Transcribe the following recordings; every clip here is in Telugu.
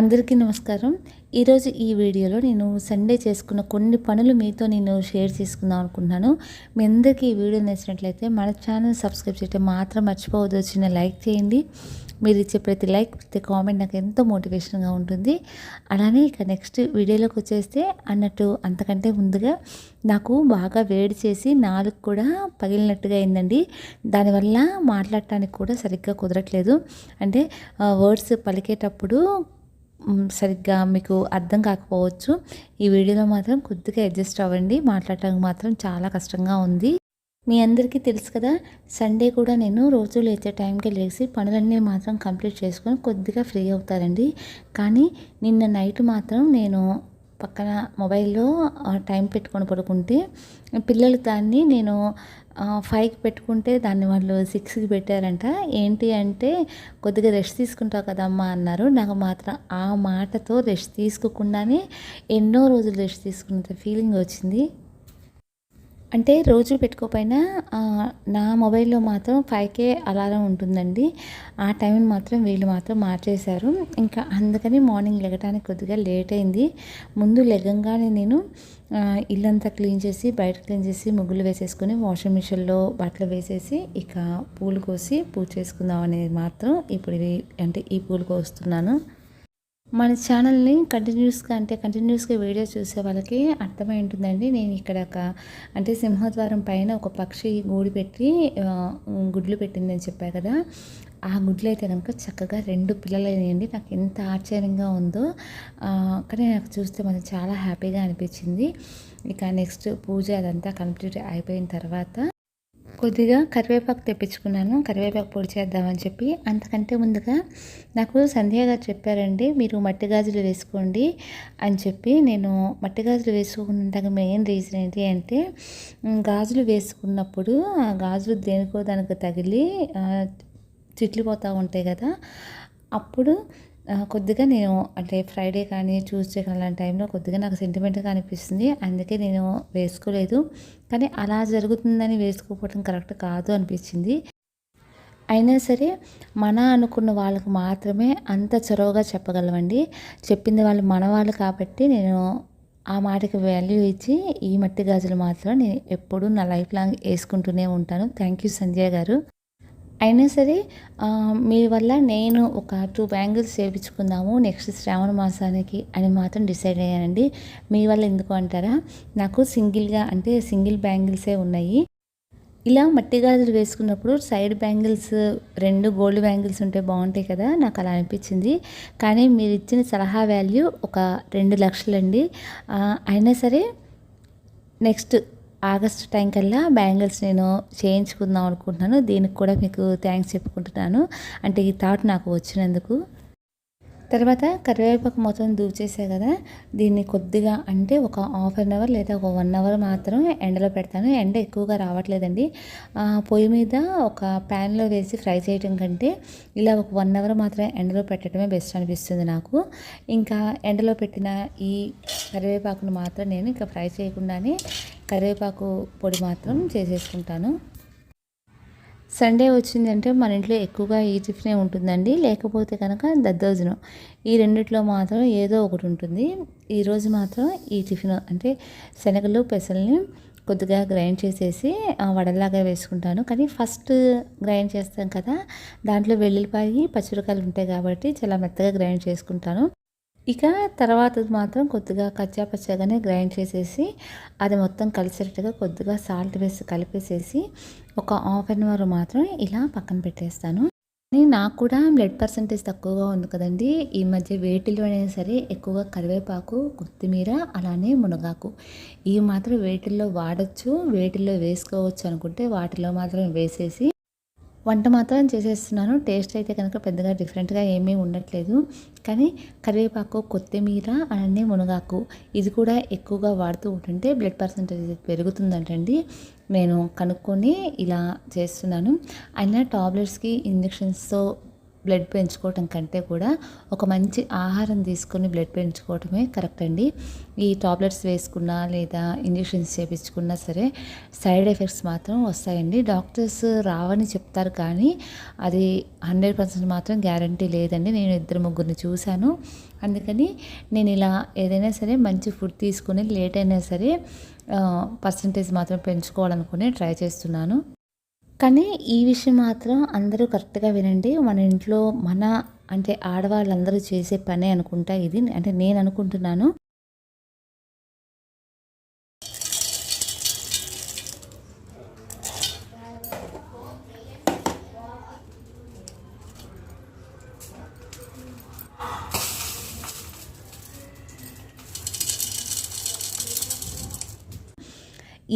అందరికీ నమస్కారం. ఈరోజు ఈ వీడియోలో నేను సండే చేసుకున్న కొన్ని పనులు మీతో నేను షేర్ చేసుకుందాం అనుకుంటున్నాను. మీ అందరికీ ఈ వీడియో నచ్చినట్లయితే మన ఛానల్ సబ్స్క్రైబ్ చేయటం మాత్రం మర్చిపోవద్దు. వచ్చిన లైక్ చేయండి. మీరు ఇచ్చే ప్రతి లైక్ ప్రతి కామెంట్ నాకు ఎంతో మోటివేషన్గా ఉంటుంది. అలానే ఇక నెక్స్ట్ వీడియోలోకి వచ్చేస్తే అన్నట్టు అంతకంటే ముందుగా నాకు బాగా వేడి చేసి నాలుగు కూడా పగిలినట్టుగా అయిందండి. దానివల్ల మాట్లాడటానికి కూడా సరిగ్గా కుదరట్లేదు. అంటే వర్డ్స్ పలికేటప్పుడు సరిగ్గా మీకు అర్థం కాకపోవచ్చు. ఈ వీడియోలో మాత్రం కొద్దిగా అడ్జస్ట్ అవ్వండి. మాట్లాడటానికి మాత్రం చాలా కష్టంగా ఉంది. మీ అందరికీ తెలుసు కదా సండే కూడా నేను రోజు లేచే టైంకి లేచి పనులన్నీ మాత్రం కంప్లీట్ చేసుకొని కొద్దిగా ఫ్రీ అవుతారండి కానీ నిన్న నైట్ మాత్రం నేను పక్కన మొబైల్లో టైం పెట్టుకొని పడుకుంటే పిల్లలు దాన్ని నేను ఫైవ్కి పెట్టుకుంటే దాన్ని వాళ్ళు సిక్స్కి పెట్టారంట. ఏంటి అంటే కొద్దిగా రెస్ట్ తీసుకుంటావు కదమ్మా అన్నారు. నాకు మాత్రం ఆ మాటతో రెస్ట్ తీసుకోకుండానే ఎన్నో రోజులు రెస్ట్ తీసుకున్నంత ఫీలింగ్ వచ్చింది. అంటే రోజు పెట్టుకోపోయినా నా మొబైల్లో మాత్రం ఫైవ్ కే అలారం ఉంటుందండి. ఆ టైం మాత్రం వీళ్ళు మాత్రం మార్చేశారు. ఇంకా అందుకని మార్నింగ్ లెగటానికి కొద్దిగా లేట్ అయింది ముందు లెగంగానే నేను ఇల్లంతా క్లీన్ చేసి బయట క్లీన్ చేసి ముగ్గులు వేసేసుకొని వాషింగ్ మిషన్లో బట్టలు వేసేసి ఇక పూలు కోసి పూజ చేసుకుందాం అనేది మాత్రం ఇప్పుడు అంటే ఈ పూలు కోస్తున్నాను. మన ఛానల్ని కంటిన్యూస్గా అంటే కంటిన్యూస్గా వీడియో చూసే వాళ్ళకి అర్థమై ఉంటుందండి. నేను ఇక్కడ ఒక అంటే సింహద్వారం పైన ఒక పక్షి గూడు పెట్టి గుడ్లు పెట్టిందని చెప్పాను కదా. ఆ గుడ్లు అయితే కనుక చక్కగా రెండు పిల్లలైనాయండి. నాకు ఎంత ఆశ్చర్యంగా ఉందో. కానీ నాకు చూస్తే మనకి చాలా హ్యాపీగా అనిపించింది. ఇక నెక్స్ట్ పూజ అదంతా కంప్లీట్ అయిపోయిన తర్వాత కొద్దిగా కరివేపాకు తెప్పించుకున్నాను. కరివేపాకు పొడి చేద్దామని చెప్పి. అంతకంటే ముందుగా నాకు సంధ్య గారు చెప్పారండి మీరు మట్టి గాజులు వేసుకోండి అని చెప్పి. నేను మట్టి గాజులు వేసుకున్నట్టుగా మెయిన్ రీజన్ ఏంటి అంటే గాజులు వేసుకున్నప్పుడు ఆ గాజులు దేనికో దానికి తగిలి చిట్లిపోతూ ఉంటాయి కదా. అప్పుడు కొద్దిగా నేను అంటే ఫ్రైడే కానీ ట్యూస్డే కానీ అలాంటి టైంలో కొద్దిగా నాకు సెంటిమెంట్గా అనిపిస్తుంది. అందుకే నేను వేసుకోలేదు. కానీ అలా జరుగుతుందని వేసుకోకపోవడం కరెక్ట్ కాదు అనిపించింది. అయినా సరే మన అనుకున్న వాళ్ళకు మాత్రమే అంత చొరవగా చెప్పగలమండి. చెప్పింది వాళ్ళు మన వాళ్ళు కాబట్టి నేను ఆ మాటకి వాల్యూ ఇచ్చి ఈ మట్టి గాజులు మాత్రం నేను ఎప్పుడూ నా లైఫ్ లాంగ్ వేసుకుంటూనే ఉంటాను. థ్యాంక్ యూ సంజయ్ గారు. అయినా సరే మీ వల్ల నేను ఒక టూ బ్యాంగిల్స్ చేయించుకుందాము నెక్స్ట్ శ్రావణ మాసానికి అని మాత్రం డిసైడ్ అయ్యానండి. మీ వల్ల ఎందుకు అంటారా? నాకు సింగిల్గా అంటే సింగిల్ బ్యాంగిల్సే ఉన్నాయి. ఇలా మట్టి గాజులు వేసుకున్నప్పుడు సైడ్ బ్యాంగిల్స్ రెండు గోల్డ్ బ్యాంగిల్స్ ఉంటే బాగుంటాయి కదా నాకు అలా అనిపించింది. కానీ మీరు ఇచ్చిన సలహా వాల్యూ ఒక రెండు లక్షలండి. అయినా సరే నెక్స్ట్ ఆగస్ట్ టైం కల్లా బ్యాంగిల్స్ నేను చేయించుకుందాం అనుకుంటున్నాను. దీనికి కూడా మీకు థ్యాంక్స్ చెప్పుకుంటున్నాను. అంటే ఈ థాట్ నాకు వచ్చినందుకు తర్వాత కరివేపాకు మొత్తం దూచేసా కదా దీన్ని కొద్దిగా అంటే ఒక హాఫ్ అన్ అవర్ లేదా ఒక వన్ అవర్ మాత్రం ఎండలో పెడతాను. ఎండ ఎక్కువగా రావట్లేదండి. ఆ, పొయ్యి మీద ఒక ప్యాన్లో వేసి ఫ్రై చేయడం కంటే ఇలా ఒక వన్ అవర్ మాత్రం ఎండలో పెట్టడమే బెస్ట్ అనిపిస్తుంది నాకు. ఇంకా ఎండలో పెట్టిన ఈ కరివేపాకును మాత్రం నేను ఇంకా ఫ్రై చేయకుండానే కరివేపాకు పొడి మాత్రం చేసేసుకుంటాను. సండే వచ్చిందంటే మన ఇంట్లో ఎక్కువగా ఈ టిఫినే ఉంటుందండి. లేకపోతే కనుక దద్దోజనం. ఈ రెండిట్లో మాత్రం ఏదో ఒకటి ఉంటుంది. ఈరోజు మాత్రం ఈ టిఫిన్ అంటే శనగలు పెసల్ని కొద్దిగా గ్రైండ్ చేసేసి ఆ, వడలాగా వేసుకుంటాను. కానీ ఫస్ట్ గ్రైండ్ చేస్తాం కదా దాంట్లో వెల్లుల్లిపాయి పచ్చిమిరకాయలు ఉంటాయి కాబట్టి చాలా మెత్తగా గ్రైండ్ చేసుకుంటాను. ఇక తర్వాత మాత్రం కొద్దిగా కచ్చా పచ్చాగానే గ్రైండ్ చేసేసి అది మొత్తం కలిసేటట్టుగా కొద్దిగా సాల్ట్ వేసి కలిపేసేసి ఒక హాఫ్ అన్ అవర్ మాత్రం ఇలా పక్కన పెట్టేస్తాను. కానీ నాకు కూడా బ్లడ్ పర్సంటేజ్ తక్కువగా ఉంది కదండి. ఈ మధ్య వేటిలో అయినా సరే ఎక్కువగా కరివేపాకు కొత్తిమీర అలానే మునగాకు. ఇవి మాత్రం వేటిల్లో వాడచ్చు వేటిల్లో వేసుకోవచ్చు అనుకుంటే వాటిలో మాత్రం వేసేసి వంట మాత్రం చేసేస్తున్నాను. టేస్ట్ అయితే కనుక పెద్దగా డిఫరెంట్గా ఏమీ ఉండట్లేదు. కానీ కరివేపాకు కొత్తిమీర అలానే మునగాకు ఇది కూడా ఎక్కువగా వాడుతూ ఉంటుంటే బ్లడ్ పర్సంటేజ్ పెరుగుతుందంటండి. నేను కనుక్కొని ఇలా చేస్తున్నాను. అయినా టాబ్లెట్స్కి ఇంజెక్షన్స్తో బ్లడ్ పెంచుకోవటం కంటే కూడా ఒక మంచి ఆహారం తీసుకొని బ్లడ్ పెంచుకోవటమే కరెక్ట్ అండి. ఈ టాబ్లెట్స్ వేసుకున్నా లేదా ఇంజెక్షన్స్ చేయించుకున్నా సరే సైడ్ ఎఫెక్ట్స్ మాత్రం వస్తాయండి. డాక్టర్స్ రావని చెప్తారు కానీ అది హండ్రెడ్ పర్సెంట్ మాత్రం గ్యారంటీ లేదండి. నేను ఇద్దరు ముగ్గురిని చూశాను. అందుకని నేను ఇలా ఏదైనా సరే మంచి ఫుడ్ తీసుకొని లేట్ అయినా సరే పర్సంటేజ్ మాత్రం పెంచుకోవాలనుకుని ట్రై చేస్తున్నాను. కానీ ఈ విషయం మాత్రం అందరూ కరెక్ట్గా వినండి. మన ఇంట్లో మన అంటే ఆడవాళ్ళందరూ చేసే పనే అనుకుంటా ఇది. అంటే నేను అనుకుంటున్నాను.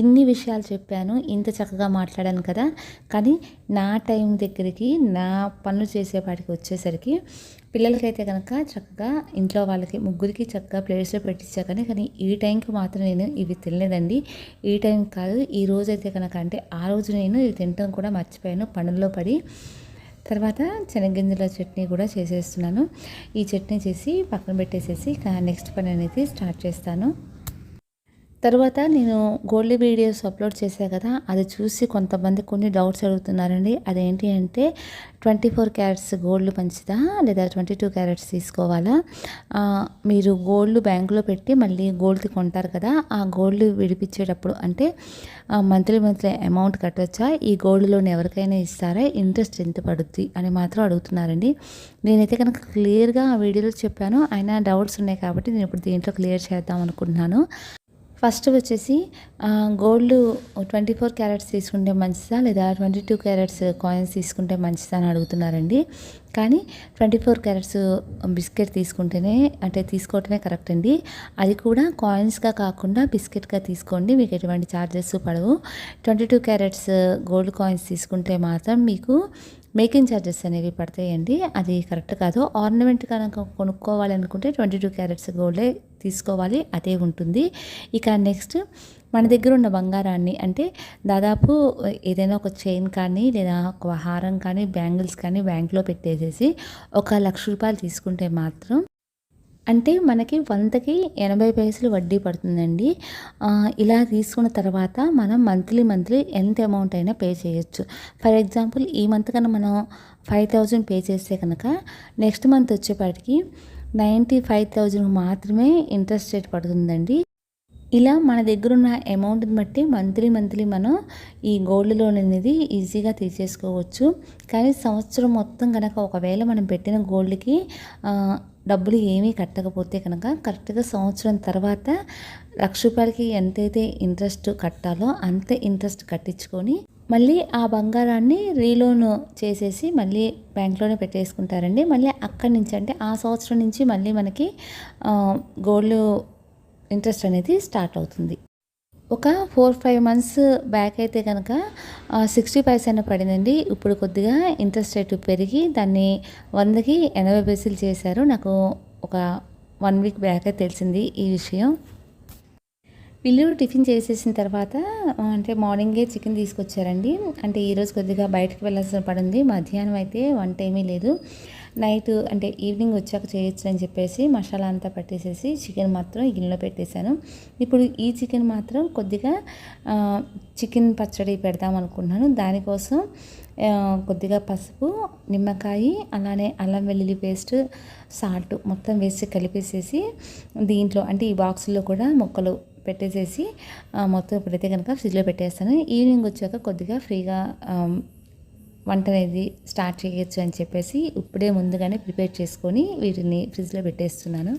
ఇన్ని విషయాలు చెప్పాను ఇంత చక్కగా మాట్లాడాను కదా. కానీ నా టైం దగ్గరికి నా పనులు చేసేపాటికి వచ్చేసరికి పిల్లలకైతే కనుక చక్కగా ఇంట్లో వాళ్ళకి ముగ్గురికి చక్కగా ప్లేట్స్లో పెట్టించా కానీ కానీ ఈ టైంకి మాత్రం నేను ఇవి తినలేదండి. ఈ టైం కాదు ఈ రోజు అయితే కనుక అంటే ఆ రోజు నేను ఇవి తినడం కూడా మర్చిపోయాను పనుల్లో పడి. తర్వాత శనగింజల చట్నీ కూడా చేసేస్తున్నాను. ఈ చట్నీ చేసి పక్కన పెట్టేసేసి నెక్స్ట్ పని అనేది స్టార్ట్ చేస్తాను. తర్వాత నేను గోల్డ్ వీడియోస్ అప్లోడ్ చేశాను కదా అది చూసి కొంతమంది కొన్ని డౌట్స్ అడుగుతున్నారండి. అదేంటి అంటే ట్వంటీ ఫోర్ క్యారెట్స్ గోల్డ్ మంచిదా లేదా ట్వంటీ టూ క్యారెట్స్ తీసుకోవాలా? మీరు గోల్డ్ బ్యాంకులో పెట్టి మళ్ళీ గోల్డ్ కొంటారు కదా ఆ గోల్డ్ విడిపించేటప్పుడు అంటే మంత్లీ మంత్లీ అమౌంట్ కట్టవచ్చా ఈ గోల్డ్ లోన్ ఎవరికైనా ఇస్తారా? ఇంట్రెస్ట్ ఎంత పడుద్ది అని మాత్రం అడుగుతున్నారండి. నేనైతే కనుక క్లియర్గా ఆ వీడియోలో చెప్పాను అయినా డౌట్స్ ఉన్నాయి కాబట్టి నేను ఇప్పుడు దీంట్లో క్లియర్ చేద్దాం అనుకుంటున్నాను. ఫస్ట్ వచ్చేసి గోల్డ్ ట్వంటీ ఫోర్ క్యారెట్స్ తీసుకుంటే మంచిదా? లేదా ట్వంటీ టూ క్యారెట్స్ కాయిన్స్ తీసుకుంటే మంచిదా అని అడుగుతున్నారండి. కానీ ట్వంటీ ఫోర్ క్యారెట్స్ బిస్కెట్ తీసుకుంటేనే అంటే తీసుకోవటమే కరెక్ట్ అండి. అది కూడా కాయిన్స్గా కాకుండా బిస్కెట్గా తీసుకోండి. మీకు ఎటువంటి ఛార్జెస్ పడవు. Twenty two carats gold coins తీసుకుంటే మాత్రం మీకు మేకింగ్ ఛార్జెస్ అనేవి పడతాయండి. అది కరెక్ట్ కాదు. ఆర్నమెంట్ కనుక కొనుక్కోవాలి అనుకుంటే ట్వంటీ టూ క్యారెట్స్ గోల్డే తీసుకోవాలి. అదే ఉంటుంది. ఇక నెక్స్ట్ మన దగ్గర ఉన్న బంగారాన్ని అంటే దాదాపు ఏదైనా ఒక చైన్ కానీ లేదా ఒక హారం కానీ బ్యాంగిల్స్ కానీ బ్యాంక్లో పెట్టేసేసి ఒక లక్ష రూపాయలు తీసుకుంటే మాత్రం అంటే మనకి వందకి ఎనభై పైసలు వడ్డీ పడుతుందండి. ఇలా తీసుకున్న తర్వాత మనం మంత్లీ మంత్లీ ఎంత అమౌంట్ అయినా పే చేయొచ్చు. ఫర్ ఎగ్జాంపుల్ ఈ మంత్ కన్నా మనం ఫైవ్ థౌజండ్ పే చేస్తే కనుక నెక్స్ట్ మంత్ వచ్చేపాటికి నైంటీ ఫైవ్ థౌజండ్ మాత్రమే ఇంట్రెస్ట్ రేట్ పడుతుందండి. ఇలా మన దగ్గర ఉన్న అమౌంట్ని బట్టి మంత్లీ మంత్లీ మనం ఈ గోల్డ్ లోన్ అనేది ఈజీగా తీసేసుకోవచ్చు. కానీ సంవత్సరం మొత్తం కనుక ఒకవేళ మనం పెట్టిన గోల్డ్కి డబ్బులు ఏమీ కట్టకపోతే కనుక కరెక్ట్గా సంవత్సరం తర్వాత లక్ష రూపాయలకి ఎంతైతే ఇంట్రెస్ట్ కట్టాలో అంతే ఇంట్రెస్ట్ కట్టించుకొని మళ్ళీ ఆ బంగారాన్ని రీలోన్ చేసేసి మళ్ళీ బ్యాంక్లోనే పెట్టేసుకుంటారండి. మళ్ళీ అక్కడి నుంచి అంటే ఆ సంవత్సరం నుంచి మళ్ళీ మనకి గోల్డ్ ఇంట్రెస్ట్ అనేది స్టార్ట్ అవుతుంది. ఒక ఫోర్ ఫైవ్ మంత్స్ బ్యాక్ అయితే కనుక సిక్స్టీ పైసైన పడిందండి. ఇప్పుడు కొద్దిగా ఇంట్రెస్ట్ రేటు పెరిగి దాన్ని వందకి ఎనభై పైసలు చేశారు. నాకు ఒక వన్ వీక్ బ్యాకే తెలిసింది ఈ విషయం. పిల్లలు టిఫిన్ చేసేసిన తర్వాత అంటే మార్నింగే చికెన్ తీసుకొచ్చారండి. అంటే ఈరోజు కొద్దిగా బయటకు వెళ్ళాల్సిన పడింది మధ్యాహ్నం అయితే వంట ఏమీ లేదు. నైట్ అంటే ఈవినింగ్ వచ్చాక చేయొచ్చు అని చెప్పేసి మసాలా అంతా పట్టేసేసి చికెన్ మాత్రం గిన్నెలో పెట్టేశాను. ఇప్పుడు ఈ చికెన్ మాత్రం కొద్దిగా చికెన్ పచ్చడి పెడదాం అనుకుంటున్నాను. దానికోసం కొద్దిగా పసుపు నిమ్మకాయ అలానే అల్లం వెల్లుల్లి పేస్ట్ సాల్ట్ మొత్తం వేసి కలిపేసేసి దీంట్లో అంటే ఈ బాక్స్లో కూడా మొక్కలు పెట్టేసేసి మొత్తం ఇప్పుడైతే కనుక ఫ్రిడ్జ్లో పెట్టేస్తాను. ఈవినింగ్ వచ్చాక కొద్దిగా ఫ్రీగా వంట అనేది స్టార్ట్ చేయొచ్చు అని చెప్పేసి ఇప్పుడే ముందుగానే ప్రిపేర్ చేసుకొని వీటిని ఫ్రిడ్జ్లో పెట్టేస్తున్నాను.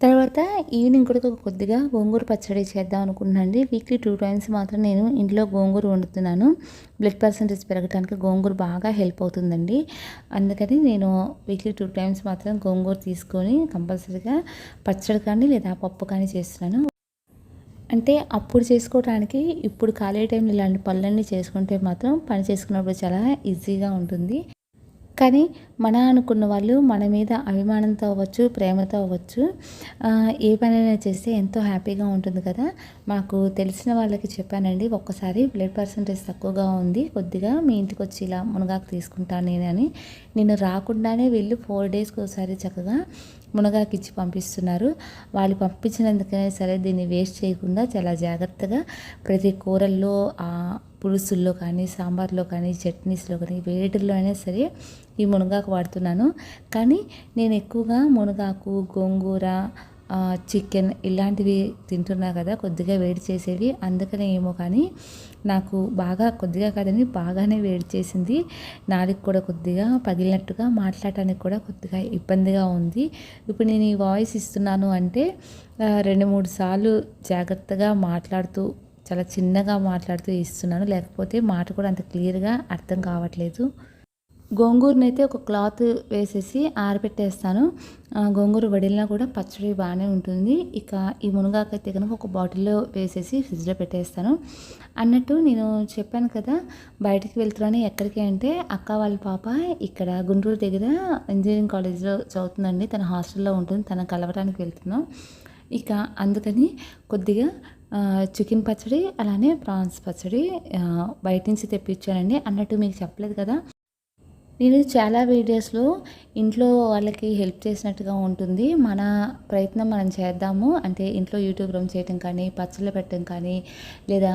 తర్వాత ఈవినింగ్ కూడా కొద్దిగా గోంగూర పచ్చడి చేద్దాం అనుకున్నానండి వీక్లీ టూ టైమ్స్ మాత్రం నేను ఇంట్లో గోంగూర వండుతున్నాను. బ్లడ్ పర్సంటేజ్ పెరగడానికి గోంగూర బాగా హెల్ప్ అవుతుందండి. అందుకని నేను వీక్లీ టూ టైమ్స్ మాత్రం గోంగూర తీసుకొని కంపల్సరీగా పచ్చడి కానీ లేదా పప్పు కానీ చేస్తున్నాను. అంటే అప్పుడు చేసుకోవడానికి ఇప్పుడు ఖాళీ టైంలో ఇలాంటి పనులన్నీ చేసుకుంటే మాత్రం పని చేసుకున్నప్పుడు చాలా ఈజీగా ఉంటుంది. కానీ మన అనుకున్న వాళ్ళు మన మీద అభిమానంతో అవ్వచ్చు ప్రేమతో అవ్వచ్చు ఏ పనైనా చేస్తే ఎంతో హ్యాపీగా ఉంటుంది కదా. మాకు తెలిసిన వాళ్ళకి చెప్పానండి ఒక్కసారి బ్లడ్ పర్సంటేజ్ తక్కువగా ఉంది కొద్దిగా మీ ఇంటికి వచ్చి ఇలా మునగాకు తీసుకుంటాను నేనని. నేను రాకుండానే వెళ్ళి ఫోర్ డేస్కి ఒకసారి చక్కగా మునగాకు ఇచ్చి పంపిస్తున్నారు. వాళ్ళు పంపించినందుకనే సరే దీన్ని వేస్ట్ చేయకుండా చాలా జాగ్రత్తగా ప్రతి కూరల్లో పులుసుల్లో కానీ సాంబార్లో కానీ చట్నీస్లో కానీ వేటిల్లో అయినా సరే ఈ మునగాకు వాడుతున్నాను. కానీ నేను ఎక్కువగా మునగాకు గోంగూర చికెన్ ఇలాంటివి తింటున్నా కదా కొద్దిగా వేడి చేసేవి. అందుకనే ఏమో కానీ నాకు బాగా కొద్దిగా కాదని బాగానే వేడి చేసింది. నాలుగు కూడా కొద్దిగా పగిలినట్టుగా మాట్లాడటానికి కూడా కొద్దిగా ఇబ్బందిగా ఉంది. ఇప్పుడు నేను ఈ వాయిస్ ఇస్తున్నాను అంటే రెండు మూడు సార్లు జాగ్రత్తగా మాట్లాడుతూ చాలా చిన్నగా మాట్లాడుతూ ఇస్తున్నాను. లేకపోతే మాట కూడా అంత క్లియర్గా అర్థం కావట్లేదు. గోంగూరనైతే అయితే ఒక క్లాత్ వేసేసి ఆరబెట్టేస్తాను గోంగూర వడిలినా కూడా పచ్చడి బాగానే ఉంటుంది. ఇక ఈ మునగాకైతే కనుక ఒక బాటిల్లో వేసేసి ఫ్రిడ్జ్లో పెట్టేస్తాను. అన్నట్టు నేను చెప్పాను కదా బయటికి వెళ్తున్నాను ఎక్కడికి అంటే అక్క వాళ్ళ పాప ఇక్కడ గుంటూరు దగ్గర ఇంజనీరింగ్ కాలేజ్లో చదువుతుందండి. తన హాస్టల్లో ఉంటుంది. తన కలవడానికి వెళ్తున్నాం. ఇక అందుకని కొద్దిగా చికెన్ పచ్చడి అలానే ప్రాన్స్ పచ్చడి బయట నుంచి తెప్పించానండి. అన్నట్టు మీకు చెప్పలేదు కదా. నేను చాలా వీడియోస్లో ఇంట్లో వాళ్ళకి హెల్ప్ చేసినట్టుగా ఉంటుంది. మన ప్రయత్నం మనం చేద్దాము. అంటే ఇంట్లో యూట్యూబ్ రూమ్ చేయటం కానీ పచ్చళ్ళు పెట్టడం కానీ లేదా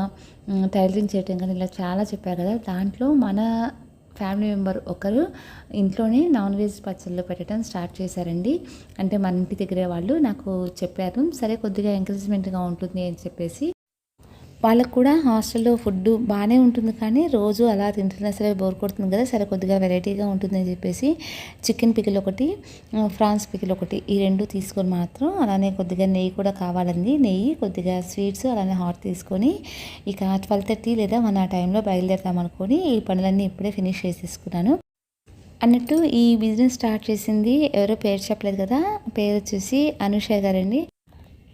టైలరింగ్ చేయటం కానీ ఇలా చాలా చెప్పారు కదా. దాంట్లో మన ఫ్యామిలీ మెంబర్ ఒకరు ఇంట్లోనే నాన్ వెజ్ పచ్చళ్ళు పెట్టడం స్టార్ట్ చేశారండి. అంటే మన ఇంటి దగ్గరే వాళ్ళు నాకు చెప్పారు. సరే కొద్దిగా ఎంకరేజ్మెంట్గా ఉంటుంది అని చెప్పేసి వాళ్ళకు కూడా హాస్టల్లో ఫుడ్ బాగానే ఉంటుంది కానీ రోజు అలా తింటున్నా సరే బోర్ కొడుతుంది కదా సరే కొద్దిగా వెరైటీగా ఉంటుందని చెప్పేసి చికెన్ పికిల్ ఒకటి ఫ్రాన్స్ పికిల్ ఒకటి ఈ రెండు తీసుకొని మాత్రం అలానే కొద్దిగా నెయ్యి కూడా కావాలండి. నెయ్యి కొద్దిగా స్వీట్స్ అలానే హాట్ తీసుకొని ఇక ట్వెల్వ్ థర్టీ లేదా వన్ ఆ టైంలో బయలుదేరుతాం అనుకొని ఈ పనులన్నీ ఇప్పుడే ఫినిష్ చేసేసుకున్నాను. అన్నట్టు ఈ బిజినెస్ స్టార్ట్ చేసింది ఎవరో పేరు చెప్పలేదు కదా పేరు వచ్చేసి అనుష గారండి.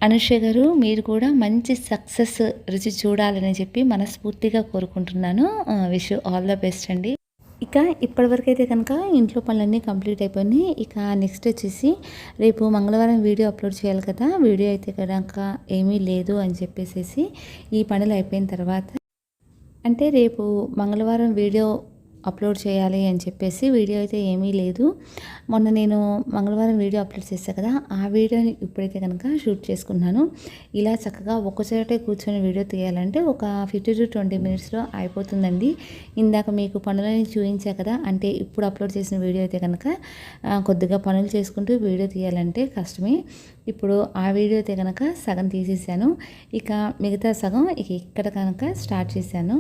అనుష గారు మీరు కూడా మంచి సక్సెస్ రుచి చూడాలని చెప్పి మనస్ఫూర్తిగా కోరుకుంటున్నాను. విష్ ఆల్ ద బెస్ట్ అండి. ఇక ఇప్పటివరకైతే కనుక ఇంట్లో పనులన్నీ కంప్లీట్ అయిపోయినాయి. ఇక నెక్స్ట్ వచ్చేసి రేపు మంగళవారం వీడియో అప్లోడ్ చేయాలి కదా. వీడియో అయితే కనుక ఏమీ లేదు అని చెప్పేసి ఈ పనులు అయిపోయిన తర్వాత అంటే రేపు మంగళవారం వీడియో అప్లోడ్ చేయాలి అని చెప్పేసి వీడియో అయితే ఏమీ లేదు. మొన్న నేను మంగళవారం వీడియో అప్లోడ్ చేశాను కదా ఆ వీడియోని ఇప్పుడైతే కనుక షూట్ చేసుకున్నాను. ఇలా చక్కగా ఒక్కచోటే కూర్చొని వీడియో తీయాలంటే ఒక ఫిఫ్టీ టు ట్వంటీ మినిట్స్లో అయిపోతుందండి. ఇందాక మీకు పనులని చూపించా కదా అంటే ఇప్పుడు అప్లోడ్ చేసిన వీడియో అయితే కనుక కొద్దిగా పనులు చేసుకుంటూ వీడియో తీయాలంటే కష్టమే. ఇప్పుడు ఆ వీడియో అయితే కనుక సగం తీసేసాను ఇక మిగతా సగం ఇక ఇక్కడ కనుక స్టార్ట్ చేశాను.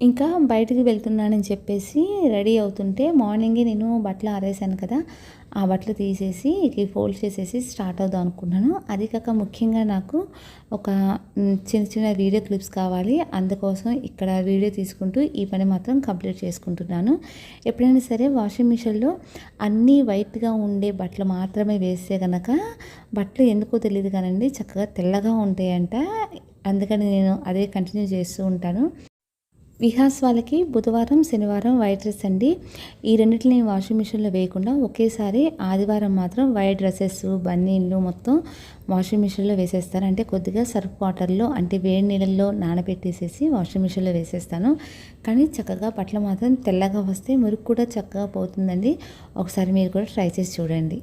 ఇంకా బయటికి వెళ్తున్నానని చెప్పేసి రెడీ అవుతుంటే మార్నింగే నేను బట్టలు ఆరేసాను కదా ఆ బట్టలు తీసేసి ఇక ఫోల్డ్ చేసేసి స్టార్ట్ అవుదాం అనుకున్నాను. అది కాక ముఖ్యంగా నాకు ఒక చిన్న చిన్న వీడియో క్లిప్స్ కావాలి. అందుకోసం ఇక్కడ వీడియో తీసుకుంటూ ఈ పని మాత్రం కంప్లీట్ చేసుకుంటున్నాను. ఎప్పుడైనా సరే వాషింగ్ మిషన్లో అన్నీ వైట్గా ఉండే బట్టలు మాత్రమే వేస్తే కనుక బట్టలు ఎందుకో తెలియదు కానండి చక్కగా తెల్లగా ఉంటాయంట. అందుకని నేను అదే కంటిన్యూ చేస్తూ ఉంటాను. విహాస్ వాళ్ళకి బుధవారం శనివారం వైట్ డ్రెస్ అండి. ఈ రెండింటిని వాషింగ్ మిషన్లో వేయకుండా ఒకేసారి ఆదివారం మాత్రం వైట్ డ్రెస్సెస్ బన్నీళ్ళు మొత్తం వాషింగ్ మిషన్లో వేసేస్తారు. అంటే కొద్దిగా సర్ఫ్ వాటర్లో అంటే వేడి నీళ్ళల్లో నానబెట్టేసేసి వాషింగ్ మిషన్లో వేసేస్తాను. కానీ చక్కగా పట్ల మాత్రం తెల్లగా వస్తే మురుకు కూడా చక్కగా పోతుందండి. ఒకసారి మీరు కూడా ట్రై చేసి చూడండి.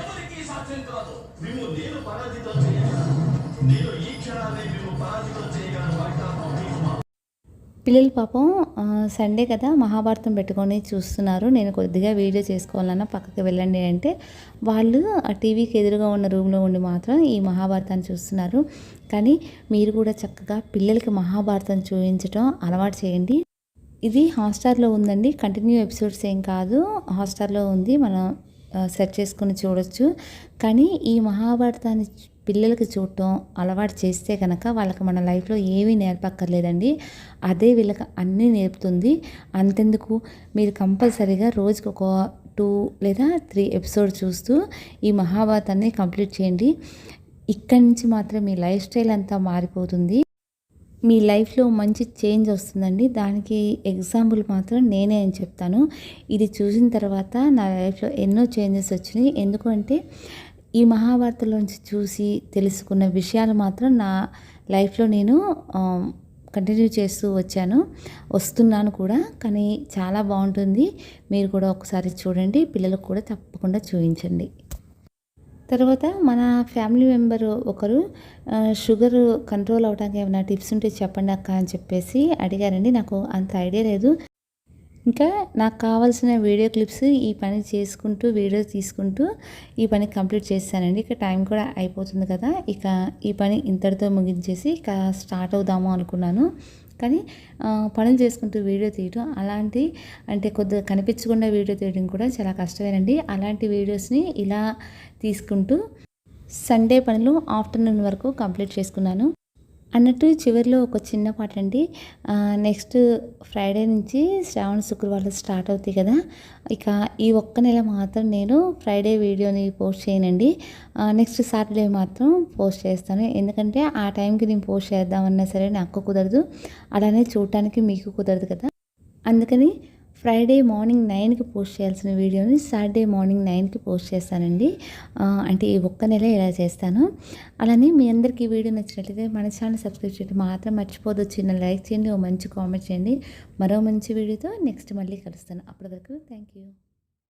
ఎవరికి సాధ్యం కాదు. నేను పిల్లలు పాపం సండే కదా మహాభారతం పెట్టుకొని చూస్తున్నారు. నేను కొద్దిగా వీడియో చేసుకోవాలన్నా పక్కకి వెళ్ళండి అంటే వాళ్ళు ఆ టీవీకి ఎదురుగా ఉన్న రూమ్లో ఉండి మాత్రం ఈ మహాభారతాన్ని చూస్తున్నారు. కానీ మీరు కూడా చక్కగా పిల్లలకి మహాభారతం చూపించడం అలవాటు చేయండి. ఇది హాట్స్టార్లో ఉందండి. కంటిన్యూ ఎపిసోడ్స్ ఏం కాదు. హాట్స్టార్లో ఉంది. మనం సెర్చ్ చేసుకుని చూడొచ్చు. కానీ ఈ మహాభారతాన్ని పిల్లలకి చూడటం అలవాటు చేస్తే కనుక వాళ్ళకి మన లైఫ్లో ఏమీ నేర్పక్కర్లేదండి. అదే వీళ్ళకి అన్నీ నేర్పుతుంది. అంతెందుకు? మీరు కంపల్సరీగా రోజుకి ఒక టూ లేదా త్రీ ఎపిసోడ్ చూస్తూ ఈ మహాభారతాన్ని కంప్లీట్ చేయండి. ఇక్కడి నుంచి మాత్రం మీ లైఫ్ స్టైల్ అంతా మారిపోతుంది. మీ లైఫ్లో మంచి చేంజ్ వస్తుందండి. దానికి ఎగ్జాంపుల్ మాత్రం నేనే అని చెప్తాను. ఇది చూసిన తర్వాత నా లైఫ్లో ఎన్నో చేంజెస్ వచ్చినాయి. ఎందుకంటే ఈ మహాభారతంలోంచి చూసి తెలుసుకున్న విషయాలు మాత్రం నా లైఫ్లో నేను కంటిన్యూ చేస్తూ వచ్చాను. వస్తున్నాను కూడా కానీ చాలా బాగుంటుంది. మీరు కూడా ఒకసారి చూడండి. పిల్లలకు కూడా తప్పకుండా చూపించండి. తర్వాత మన ఫ్యామిలీ మెంబర్ ఒకరు షుగర్ కంట్రోల్ అవడానికి ఏమైనా టిప్స్ ఉంటే చెప్పండి అక్క అని చెప్పేసి అడిగారండి. నాకు అంత ఐడియా లేదు. ఇంకా నాకు కావాల్సిన వీడియో క్లిప్స్ ఈ పని చేసుకుంటూ వీడియో తీసుకుంటూ ఈ పని కంప్లీట్ చేశానండి ఇక టైం కూడా అయిపోతుంది కదా. ఇక ఈ పని ఇంతటితో ముగించేసి ఇక స్టార్ట్ అవుదాము అనుకున్నాను. కానీ పనులు చేసుకుంటూ వీడియో తీయడం అలాంటి అంటే కొద్దిగా కనిపించకుండా వీడియో తీయడం కూడా చాలా కష్టమేనండి. అలాంటి వీడియోస్ని ఇలా తీసుకుంటూ సండే పనులు ఆఫ్టర్నూన్ వరకు కంప్లీట్ చేసుకున్నాను. అన్నట్టు చివరిలో ఒక చిన్న పాట అండి నెక్స్ట్ ఫ్రైడే నుంచి శ్రావణ శుక్రవారం స్టార్ట్ అవుతాయి కదా. ఇక ఈ ఒక్క నెల మాత్రం నేను ఫ్రైడే వీడియోని పోస్ట్ చేయనండి. నెక్స్ట్ సాటర్డే మాత్రం పోస్ట్ చేస్తాను. ఎందుకంటే ఆ టైంకి నేను పోస్ట్ చేద్దామన్నా సరే నాకు కుదరదు. అలానే చూడటానికి మీకు కుదరదు కదా. అందుకని ఫ్రైడే మార్నింగ్ నైన్కి పోస్ట్ చేయాల్సిన వీడియోని సాటర్డే మార్నింగ్ నైన్కి పోస్ట్ చేస్తానండి. అంటే ఈ ఒక్క నెల ఇలా చేస్తాను. అలానే మీ అందరికీ వీడియో నచ్చినట్లయితే మన ఛానల్ సబ్స్క్రైబ్ చేయడం మాత్రం మర్చిపోదు. చిన్న లైక్ చేయండి ఓ మంచి కామెంట్ చేయండి. మరో మంచి వీడియోతో నెక్స్ట్ మళ్ళీ కలుస్తాను. అప్పటి వరకు థ్యాంక్ యూ